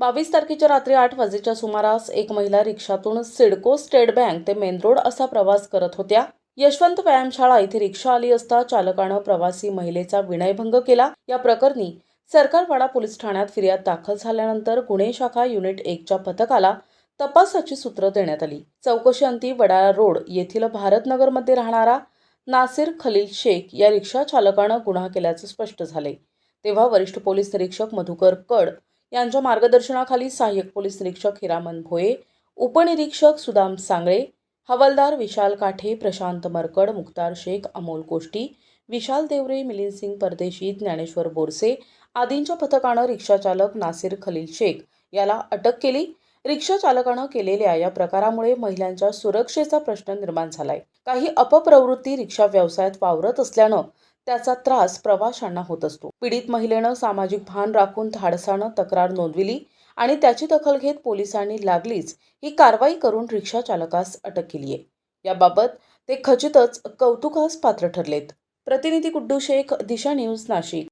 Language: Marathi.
बावीस तारखेच्या रात्री आठ वाजेच्या सुमारास एक महिला रिक्षातून सिडको स्टेट बँक ते मेन रोड असा प्रवास करत होत्या. यशवंत व्यायामशाळा इथे रिक्षा आली असता चालकानं प्रवासी महिलेचा विनयभंग केला. या प्रकरणी सरकारवाडा पोलीस ठाण्यात फिर्याद दाखल झाल्यानंतर गुन्हे शाखा युनिट एकच्या पथकाला तपासाची सूत्र देण्यात आली. चौकशी अंती वडाळा रोड येथील भारतनगरमध्ये राहणारा नासिर खलील शेख या रिक्षा चालकानं गुन्हा केल्याचं स्पष्ट झाले तेव्हा वरिष्ठ पोलीस निरीक्षक मधुकर कड यांच्या मार्गदर्शनाखाली सहाय्यक पोलीस निरीक्षक हिरामन भोये उपनिरीक्षक सुदाम सांगळे हवालदार विशाल काठे प्रशांत मरकड मुक्तार शेख अमोल कोष्टी विशाल देवरे मिलिंद सिंग परदेशी ज्ञानेश्वर बोरसे आदींच्या पथकानं रिक्षाचालक नासिर खलील शेख याला अटक केली. रिक्षा चालकानं केलेल्या या प्रकारामुळे महिलांच्या सुरक्षेचा प्रश्न निर्माण झालाय. काही अपप्रवृत्ती रिक्षा व्यवसायात वावरत असल्यानं त्याचा त्रास प्रवाशांना होत असतो. पीडित महिलेनं सामाजिक भान राखून धाडसानं तक्रार नोंदविली आणि त्याची दखल घेत पोलिसांनी लागलीच ही कारवाई करून रिक्षा चालकास अटक केली आहे. याबाबत ते खचितच कौतुकास पात्र ठरलेत. प्रतिनिधी गुड्डू शेख दिशा न्यूज नाशिक.